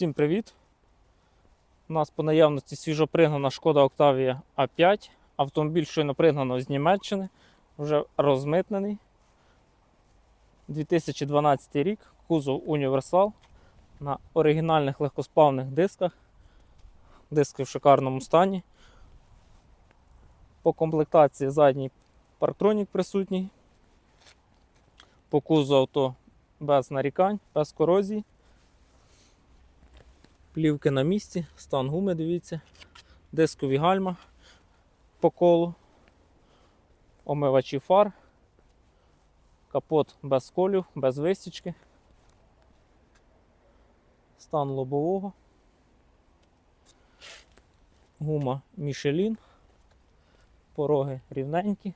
Всім привіт! У нас по наявності свіжопригнана шкода Octavia A5. Автомобіль щойно пригнано з Німеччини, вже розмитнений. 2012 рік, кузов універсал на оригінальних легкосплавних дисках. Диски в шикарному стані. По комплектації задній парктронік присутній. По кузову авто без нарікань, без корозії. Плівки на місці, стан гуми, дивіться, дискові гальма по колу, омивачі фар, капот без колів, без висічки, стан лобового, гума Мішелін, пороги рівненькі,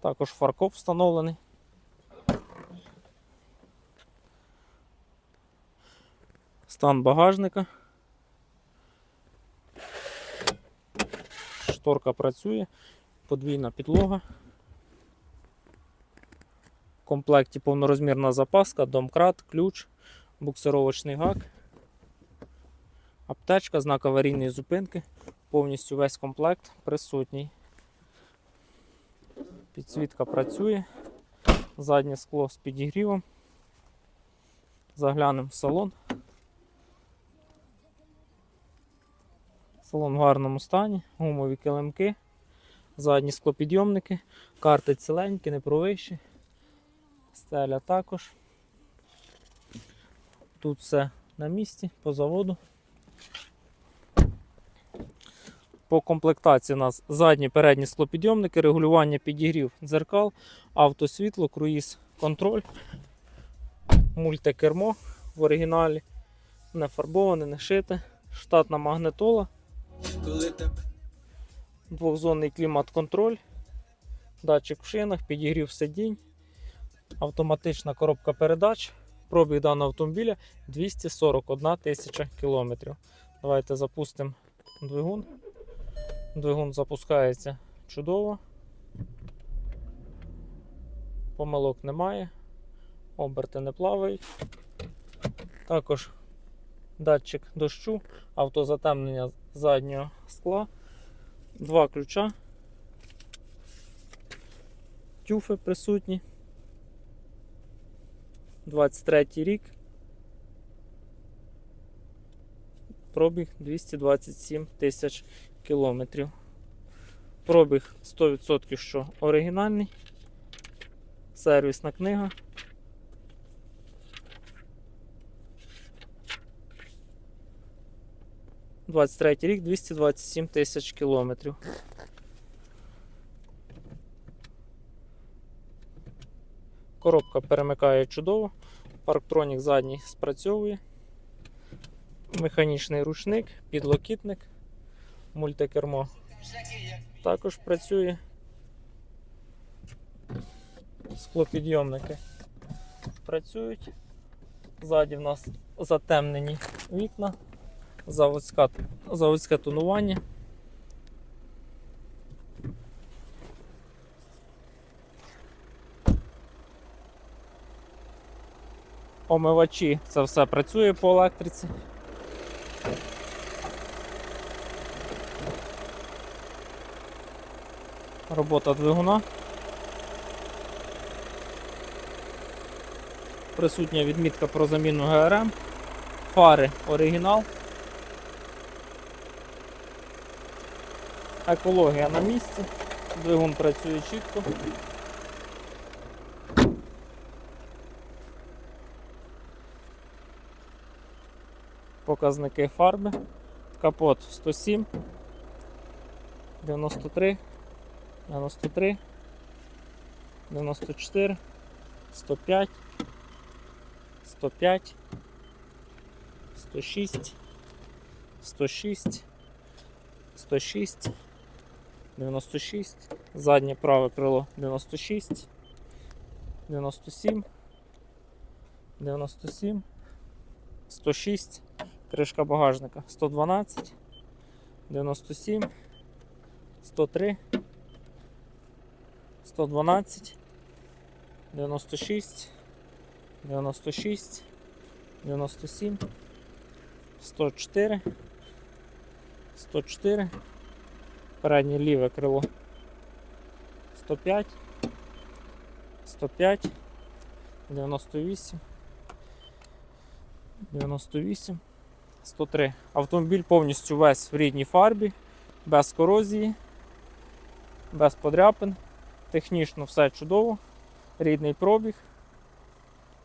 також фаркоп встановлений. Стан багажника. Шторка працює, подвійна підлога. В комплекті повнорозмірна запаска, домкрат, ключ, буксировочний гак, аптечка, знак аварійної зупинки, повністю весь комплект присутній. Підсвітка працює, заднє скло з підігрівом. Заглянемо в салон. Салон в гарному стані, гумові килимки, задні склопідйомники, карти ціленькі, не провищі, стеля також. Тут все на місці, по заводу. По комплектації у нас задні передні склопідйомники, регулювання підігрів дзеркал, автосвітло, круїз контроль, мультикермо в оригіналі, не фарбоване, не шите, штатна магнитола. Двохзонний клімат-контроль, датчик в шинах, підігрів сидінь, автоматична коробка передач. Пробіг даного автомобіля 241 тисяча кілометрів. Давайте запустимо двигун. Двигун запускається чудово. Помилок немає, оберти не плавають. Також датчик дощу, автозатемнення заднього скла, два ключа, тюфи присутні. 23 рік. Пробіг 227 тисяч кілометрів. Пробіг 100% що оригінальний. Сервісна книга. – 23 рік, 227 тисяч кілометрів. Коробка перемикає чудово, парктронік задній спрацьовує, механічний ручник, підлокітник, мультикермо також працює. Склопідйомники працюють. Ззаді в нас затемнені вікна, заводська, заводське тонування. Омивачі це все працює по електриці. Робота двигуна. Присутня відмітка про заміну ГРМ. Фари оригінал. Екологія на місці. Двигун працює чітко. Показники фарби. Капот 107, 93, 93, 94, 105, 105, 106, 106, 106, 96, заднє праве крило 96, 97, 97, 106, кришка багажника 112, 97, 103, 112, 96, 96, 97, 104, 104, переднє ліве крило 105, 105, 98, 98, 103. Автомобіль повністю весь в рідній фарбі, без корозії, без подряпин. Технічно все чудово, рідний пробіг,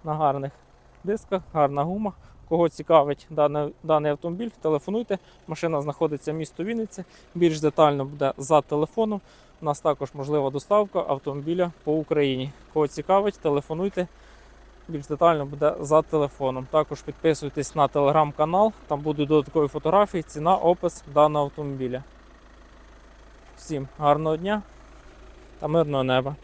на гарних дисках, гарна гума. Кого цікавить даний, даний автомобіль, телефонуйте. Машина знаходиться в місто Вінниця. Більш детально буде за телефоном. У нас також можлива доставка автомобіля по Україні. Кого цікавить, телефонуйте. Більш детально буде за телефоном. Також підписуйтесь на телеграм-канал, там будуть додаткові фотографії, ціна, опис даного автомобіля. Всім гарного дня та мирного неба!